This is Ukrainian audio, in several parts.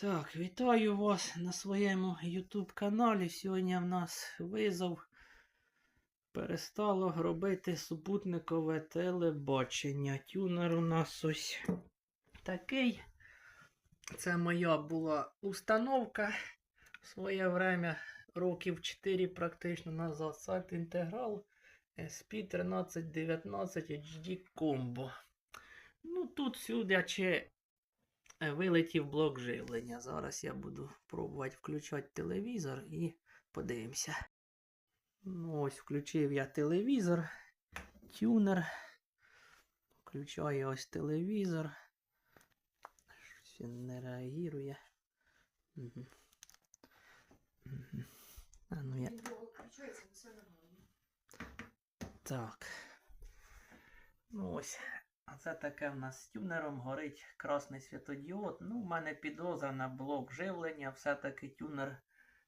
Так, вітаю вас на своєму YouTube каналі. Сьогодні в нас визов перестало робити супутникове телебачення. Тюнер у нас ось такий. Це моя була установка в своє время, років 4 практично назад. Сайт Інтеграл SP1319 HD Combo. Ну, тут сюдячи Е, Вилетів блок живлення. Зараз я буду пробувати включати телевізор і подивимося. Ну, ось включив я телевізор, тюнер. Включаю ось телевізор. Щось він не реагує. Угу. Угу. А ну я. Так. Ну ось. Це таке в нас з тюнером горить красний світодіод. Ну, в мене підозра на блок живлення. Все-таки тюнер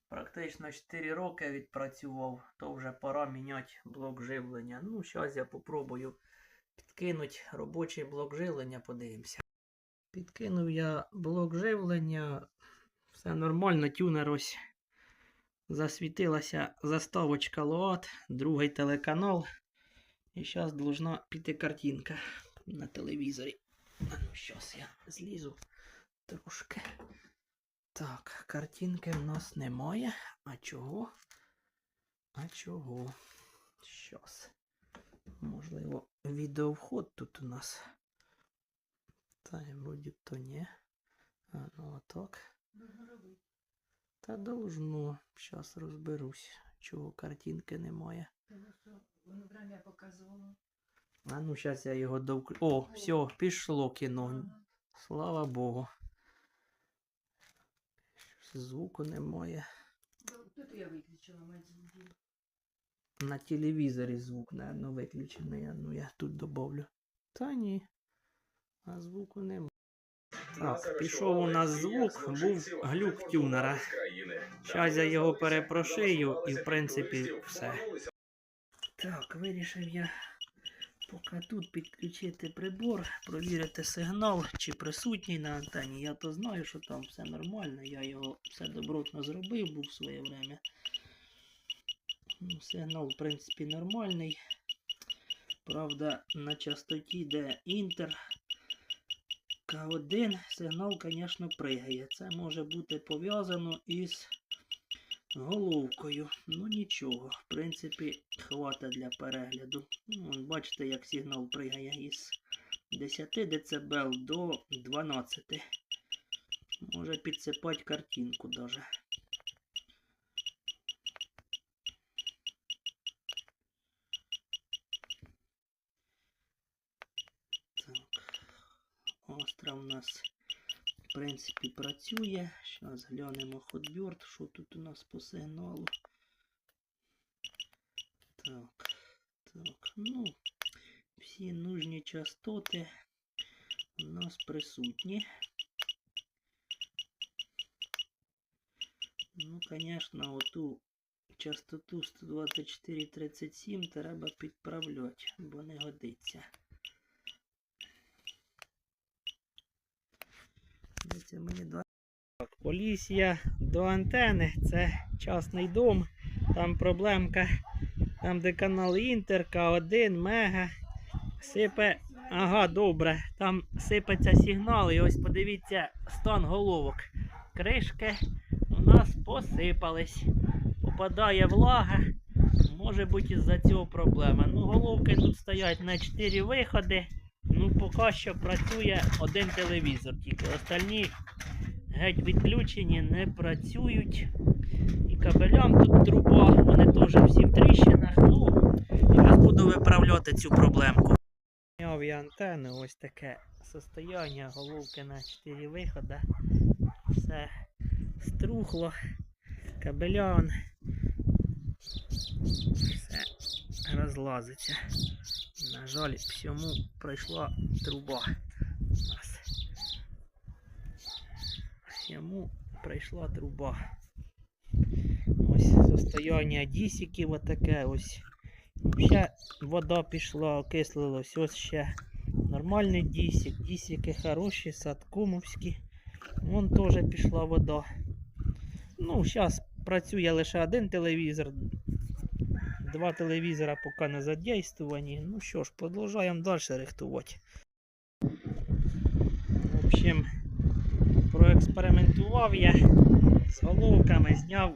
практично 4 роки відпрацював, то вже пора міняти блок живлення. Ну, зараз я попробую підкинути робочий блок живлення, подивимося. Підкинув я блок живлення. Все нормально, тюнер ось засвітилася заставочка Лоат, другий телеканал. І зараз должна піти картинка на телевізорі. Ну, щас я злізу трошки. Так, картинки в нас немає. А чого? А чого? Щас. Можливо, відеовход тут у нас. Та й вроді то ні. А ну отак. Та должно. Щас розберусь, чого картинки немає. Воно время показувало. А ну, зараз я його довк... О, все, пішло кіно. Слава Богу. Звуку немає. Тут я виключила мать. На телевізорі звук, наверное, виключений. А Ну я тут добавлю. Та ні. А звуку немає. Так, пішов у нас звук, був глюк тюнера. Зараз я його перепрошию і в принципі все. Так, вирішив я поки тут підключити прибор, провірити сигнал, чи присутній на антені. Я то знаю, що там все нормально. Я його все добротно зробив, був в своє время. Ну, Сигнал, в принципі, нормальний. Правда, на частоті, де інтер К1, сигнал, звісно, пригає. Це може бути пов'язано із головкою. Ну нічого, в принципі, хватить для перегляду. Ну, вон, бачите, як сигнал пригає із 10 дБ до 12. Може підсипати картинку даже. Так. Остра у нас в принципі, працює. Зараз глянемо ходберт, що тут у нас по сигналу. Так, так, ну, всі нужні частоти у нас присутні. Ну, звісно, оту частоту 124.37 треба підправляти, бо не годиться. Дивіться, мені два. Так, поліз до антени. Це частний дом. Там проблемка. Там, де канал Інтер, К1, Мега. Сипе. Ага, добре. Там сипеться сигнал. І ось подивіться стан головок. Кришки у нас посипались. Попадає влага. Може бути із-за цього проблема. Ну, головки тут стоять на 4 виходи. Ну, поки що працює один телевізор, тільки остальні геть відключені, не працюють. І кабелям тут труба, вони теж всі в тріщинах. Ну, зараз буду виправляти цю проблемку. Я антенни, ось таке состояння, головки на 4 виходи. Все струхло, кабелян. Все розлазиться. На жаль, всьому пройшла труба. У нас. Всьому пройшла труба. Ось состояння дісіків отаке ось. Ще вода пішла, окислилась. Ось ще нормальний дісік. Дісіки хороші, садкомовські. Вон теж пішла вода. Ну, зараз працює лише один телевізор. Два телевізора поки не задействовані. Ну що ж, продовжуємо далі рихтувати. В общем, проекспериментував я з головками, зняв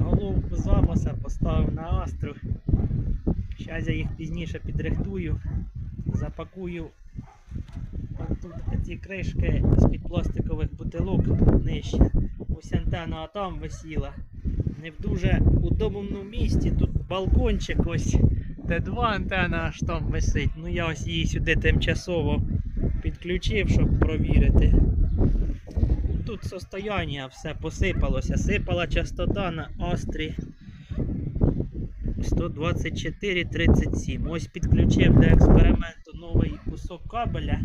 головку з Амоса, поставив на астру. Зараз я їх пізніше підрихтую, запакую тут ці кришки з-під пластикових бутилок нижче. Ось антенна там висіла. Не в дуже удобному місці. Тут балкончик ось, де два антена аж там висить. Ну я ось її сюди тимчасово підключив, щоб провірити. Тут состояння все посипалося. Сипала частота на Астрі 124,37. Ось підключив до експерименту новий кусок кабеля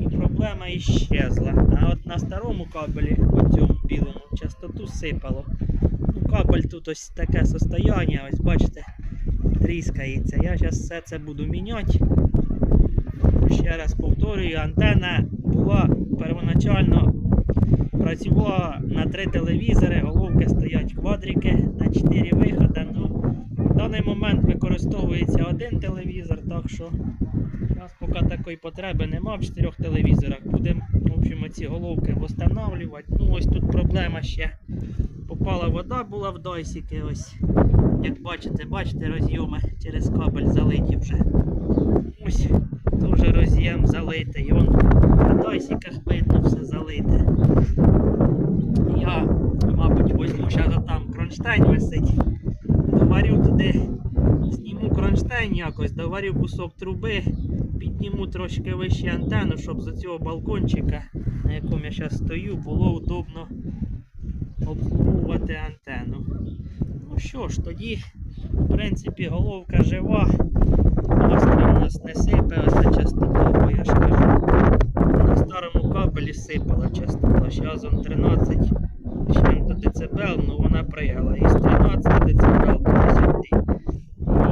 і проблема іщезла. А от на старому кабелі, по цьому білому, частоту сипало. Кабель тут ось таке состояння, ось бачите, тріскається. Я зараз все це буду міняти. Ще раз повторюю, антенна була первоначально працювала на три телевізори, головки стоять квадрики на 4 виходи. Ну, в даний момент використовується один телевізор, так що зараз поки такої потреби нема в чотирьох телевізорах. Будемо в общем, ці головки встановлювати. Ну ось тут проблема ще. Попала вода була в дойсики. Ось. Як бачите, бачите, розйоми через кабель залиті вже. Ось теж роз'єм залитий. Вон на дойсиках видно все залите. Я, мабуть, возьму зараз там кронштейн висить. Доварю туди, зніму кронштейн якось, доварю кусок труби, підніму трошки вище антенну, щоб з цього балкончика, на якому я зараз стою, було удобно обслуговувати антенну. Ну що ж, тоді, в принципі, головка жива. Острів у нас не сипе, оце частота, бо я ж кажу. На старому кабелі сипала частота. Зараз он 13 з чим-то дБ, ну вона пригала. Із 13 децибел до 10.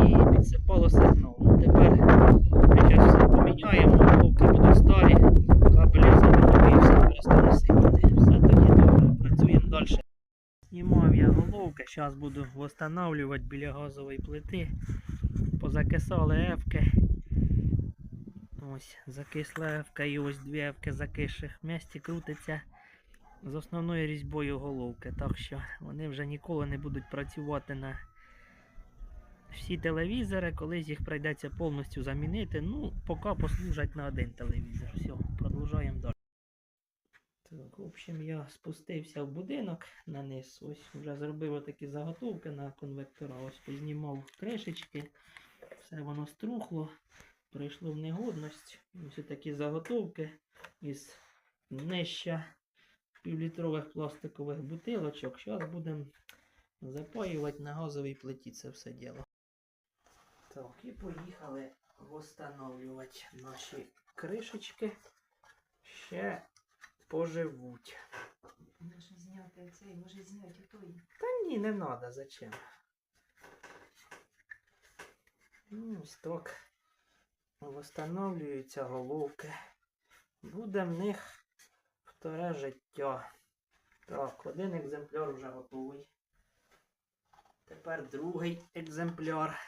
І підсипало сигнал. Ну тепер ми зараз все поміняємо, головки будуть старі, кабелі заведуть і все перестане сипати. Все тоді добре, працюємо далі. Знімав я головки, зараз буду встановлювати біля газової плити. Позакисали ефки. Ось закисла ефка і ось дві ефки закисших в місті крутиться з основною різьбою головки. Так що вони вже ніколи не будуть працювати на всі телевізори, колись їх прийдеться повністю замінити. Ну, поки послужать на один телевізор. Все, продовжуємо далі. Так, в общем, я спустився в будинок на низ. Ось вже зробив такі заготовки на конвектора. Ось познімав кришечки. Все воно струхло, прийшло в негодність. Ось такі заготовки із нижча півлітрових пластикових бутилочок. Зараз будемо запаювати на газовій плиті це все діло. Так, і поїхали встановлювати наші кришечки. Ще поживуть. Може зняти цей, може зняти той. Та ні, не треба, зачем? Ну, Ось так встановлюються головки. Буде в них вторе життя. Так, один екземпляр вже готовий. Тепер другий екземпляр.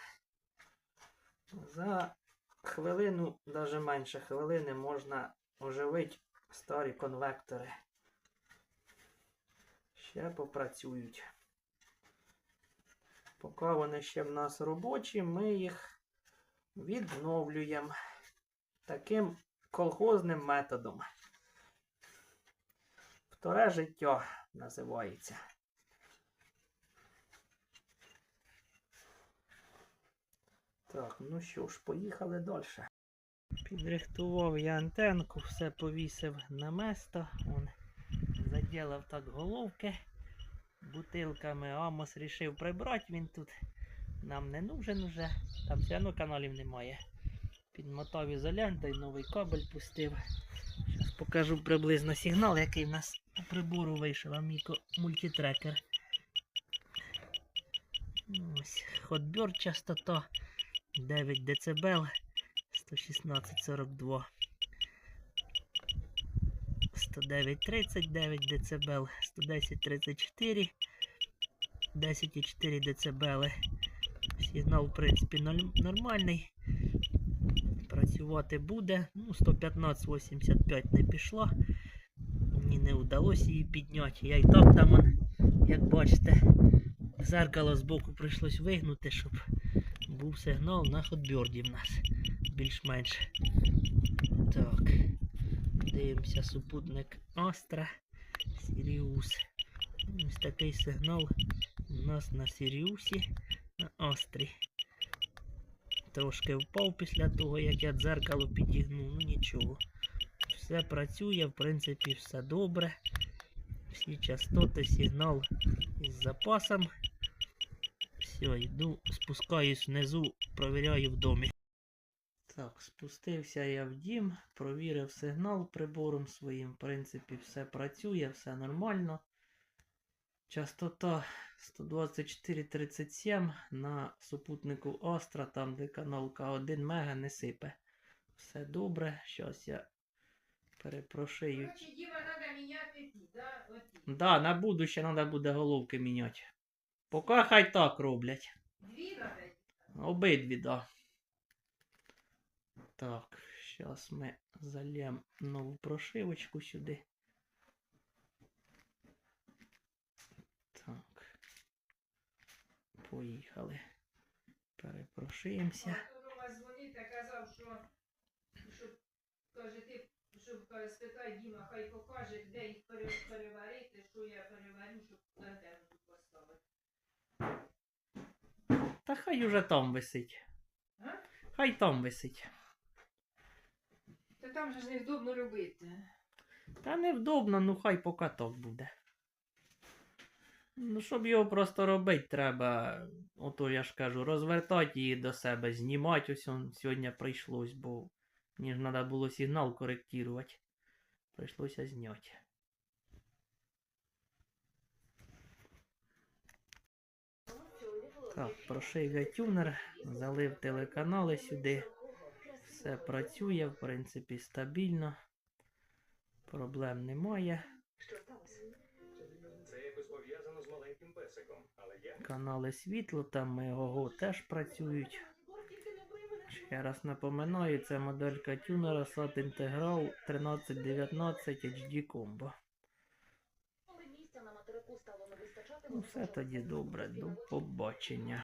За хвилину, навіть менше хвилини, можна оживити старі конвектори. Ще попрацюють. Поки вони ще в нас робочі, ми їх відновлюємо таким колхозним методом. Вторе життя називається. Так, ну що ж, поїхали далі. Підрихтував я антенку, все повісив на место. Вон, заділав так головки бутилками. Амос рішив прибрати, він тут нам не нужен уже. Там все одно каналів немає. Підмотав ізолентою, новий кабель пустив. Зараз покажу приблизно сигнал, який в нас по прибору вийшов, Amico мультитрекер. Ось, Hotbird частота 9 дБ 116,42. 109,39 дБ, 110,34, 10,4 дБ. Сигнал, в принципі, нормальний. Працювати буде. Ну, 115,85 не пішла. Мені не вдалося її підняти. Я і так там, як бачите, зеркало збоку прийшлось вигнути, щоб був сигнал на ходберді в нас. Більш-менш. Так. Дивимося супутник Астра. Сіріус. Ось такий сигнал у нас на Сіріусі на Астрі. Трошки впав після того, як я дзеркало підігнув, ну нічого. Все працює, в принципі, все добре. Всі частоти, сигнал із запасом. Все, йду, спускаюсь внизу, провіряю в домі. Так, спустився я в дім, провірив сигнал прибором своїм. В принципі, все працює, все нормально. Частота 124,37 на супутнику Астра, там де канал К1 Мега не сипе. Все добре. Щас я перепрошию. Короче, Діма, треба міняти ті, да? Оті. Да, на будуще треба буде головки міняти. Поки хай так роблять. Дві треба? Обидві, да. Так, зараз ми зальємо нову прошивочку сюди. Так. Поїхали. Перепрошуємося. Вас дзвонив та казав, що, щоб, каже, ти, щоб спитай Діма, хай покаже, де їх переварити, що я переварю, щоб антенну тут поставити. Та хай уже там висить. А? Хай там висить. Та там же ж невдобно робити. Та невдобно, ну хай поки так буде. Ну, щоб його просто робити, треба, ото я ж кажу, розвертати її до себе, знімати ось он сьогодні прийшлось, бо мені ж треба було сигнал коректувати. Прийшлося зняти. Так, прошив я тюнер, залив телеканали сюди. Все працює, в принципі, стабільно. Проблем немає. Канали світло, там ого теж працюють. Ще раз напоминаю, це моделька тюнера SAT Integral 1319 HD Combo. Ну, все тоді добре, до побачення.